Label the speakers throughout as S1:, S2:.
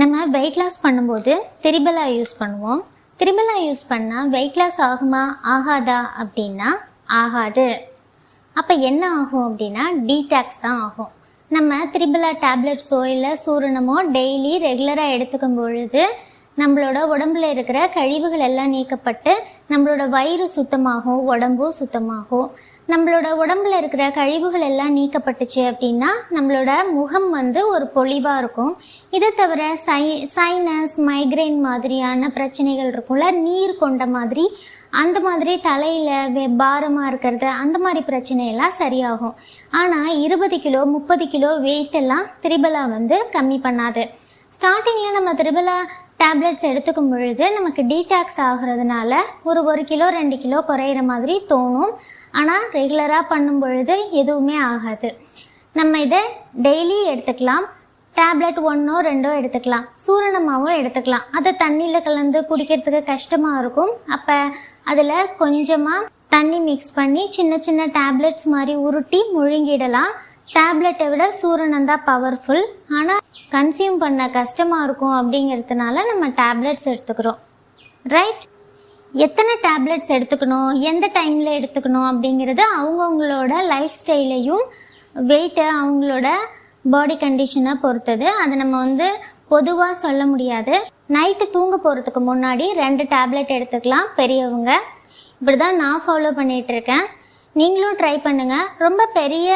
S1: நம்ம weight loss பண்ணும்போது triphala use பண்ணுவோம். திரிபலா யூஸ் பண்ணால் வெயிட் லாஸ் ஆகுமா ஆகாதா அப்படின்னா ஆகாது. அப்போ என்ன ஆகும் அப்படின்னா டீடாக்ஸ் தான் ஆகும். நம்ம திரிபலா டேப்லெட்ஸோ இல்லை சூரணமோ டெய்லி ரெகுலராக எடுத்துக்கும் பொழுது நம்மளோட உடம்புல இருக்கிற கழிவுகள் எல்லாம் நீக்கப்பட்டு நம்மளோட வயிறு சுத்தமாகும் உடம்பும் சுத்தமாகும். நம்மளோட உடம்புல இருக்கிற கழிவுகள் எல்லாம் நீக்கப்பட்டுச்சு அப்படின்னா நம்மளோட முகம் வந்து ஒரு பொலிவாக இருக்கும். இதை தவிர சை சைனஸ் மைக்ரைன் மாதிரியான பிரச்சனைகள் இருக்கும்ல நீர் கொண்ட மாதிரி அந்த மாதிரி தலையில் பாரமாக இருக்கிறது அந்த மாதிரி பிரச்சனையெல்லாம் சரியாகும். ஆனால் இருபது கிலோ முப்பது கிலோ வெயிட் எல்லாம் திரிபலா வந்து கம்மி பண்ணாது. ஸ்டார்டிங்கில் நம்ம திரிபலா டேப்லெட்ஸ் எடுத்துக்கும் பொழுது நமக்கு டீடாக்ஸ் ஆகுறதுனால ஒரு ஒரு கிலோ ரெண்டு கிலோ குறையிற மாதிரி தோணும். ஆனால் ரெகுலராக பண்ணும் பொழுது எதுவுமே ஆகாது. நம்ம இதை டெய்லி எடுத்துக்கலாம். டேப்லெட் ஒன்றோ ரெண்டோ எடுத்துக்கலாம். சூரணமாகவும் எடுத்துக்கலாம். அதை தண்ணியில் கலந்து குடிக்கிறதுக்கு கஷ்டமாக இருக்கும். அப்போ அதில் கொஞ்சமாக தண்ணி மிக்ஸ் பண்ணி சின்ன சின்ன டேப்லெட்ஸ் மாதிரி உருட்டி முழுங்கிடலாம். டேப்லெட்டை விட சூரணம் தான் பவர்ஃபுல் ஆனால் கன்சியூம் பண்ண கஷ்டமாக இருக்கும் அப்படிங்கிறதுனால நம்ம டேப்லெட்ஸ் எடுத்துக்கிறோம். ரைட் எத்தனை டேப்லெட்ஸ் எடுத்துக்கணும்? எந்த டைமில் எடுத்துக்கணும்? அப்படிங்கிறது அவங்கவுங்களோட லைஃப் ஸ்டைலையும் வெயிட்டை அவங்களோட பாடி கண்டிஷனை பொறுத்தது. அதை நம்ம வந்து பொதுவாக சொல்ல முடியாது. நைட்டு தூங்க போகிறதுக்கு முன்னாடி ரெண்டு டேப்லெட் எடுத்துக்கலாம் பெரியவங்க. இப்படி தான் நான் ஃபாலோ பண்ணிகிட்டு இருக்கேன். நீங்களும் ட்ரை பண்ணுங்கள் ரொம்ப பெரிய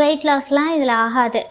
S1: வெயிட் லாஸ்லாம் இதில் ஆகாது.